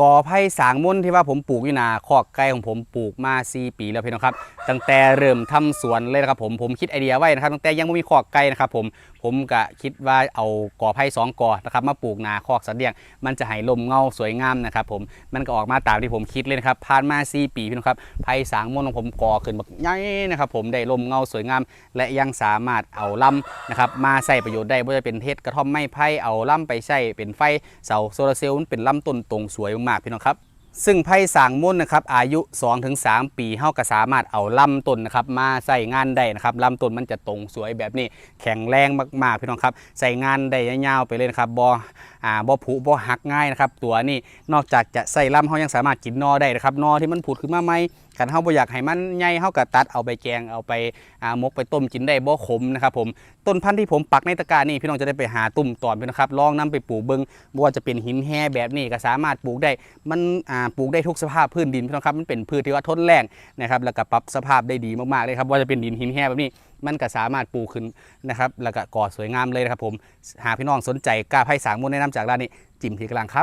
กอไผ่สางมุ่นที่ว่าผมปลูกอยู่นาคอกไก่ของผมปลูกมา 4 ปีแล้วพี่น้องครับ ตั้งแต่เริ่มทำสวนเลยนะครับผมผมคิดไอเดียไว้นะครับตั้งแต่ยังไม่มีคอกไก่นะครับผมผมก็คิดว่าเอากอไผ่สองกอนะครับมาปลูกนาคอกสัตว์เลี้ยง มันจะให้ลมเงาสวยงามนะครับผมมันก็ออกมาตามที่ผมคิดเลยนะครับผ่านมา 4 ปีพี่น้องครับไผ่สางมุ่นของผมก่อขึ้นแบบใหญ่นะครับผมได้ลมเงาสวยงาม และยังสามารถเอาลำนะครับมาใส่ประโยชน์ได้ไม่ว่าจะเป็นเทศกระท่อมไม้ไผ่เอาลำไปใช้เป็นไฟเสาโซลาร์เซลล์เป็นลำต้นตรงสวยมากๆพี่น้องครับ ซึ่งไผ่สางมุ่นนะครับอายุ 2-3 ปีเฮาก็สามารถเอาลำต้นนะครับมาใส่งานได้นะครับลำต้นมันจะตรงสวยแบบนี้ แข็งแรงมากๆพี่น้องครับใส่งานได้ยาวๆไปเลยนะครับบอ อ่าบอผุบอหักง่ายนะครับตัวนี้นอกจากจะใส่ลำเฮายังสามารถกินนอได้นะครับนอที่มันผุดขึ้นมาใหม่คันเฮาบ่อยากให้มันใหญ่เฮาก็ตัดเอาไปแกงเอาไปอ่ามกไปต้มกินได้บ่ขมนะครับผมต้นพันธุ์ที่ผมปักในตะกร้านี่พี่น้องจะได้ไปหาตุ่มตอนพี่นะครับลองนํไปปลูกเบิ่งบ่ว่าจะเป็นหินแห่แบบนี้ก็สามารถปลูกได้มันอ่าปลูกได้ทุกสภาพพื้นดินพี่น้องครับมันเป็นพืชที่ว่าทนแรงนะครับแล้วก็ปรับสภาพได้ดีมากๆเลยครับว่าจะเป็นดินหินแห้แบบนี้ มันก็สามารถปลูกขึ้นนะครับแล้วก็ก่อสวยงามเลยนะครับผมหากพี่น้องสนใจกล้าไผ่สางมูลแนะนำจากร้านนี้ จิมทีกลางครับ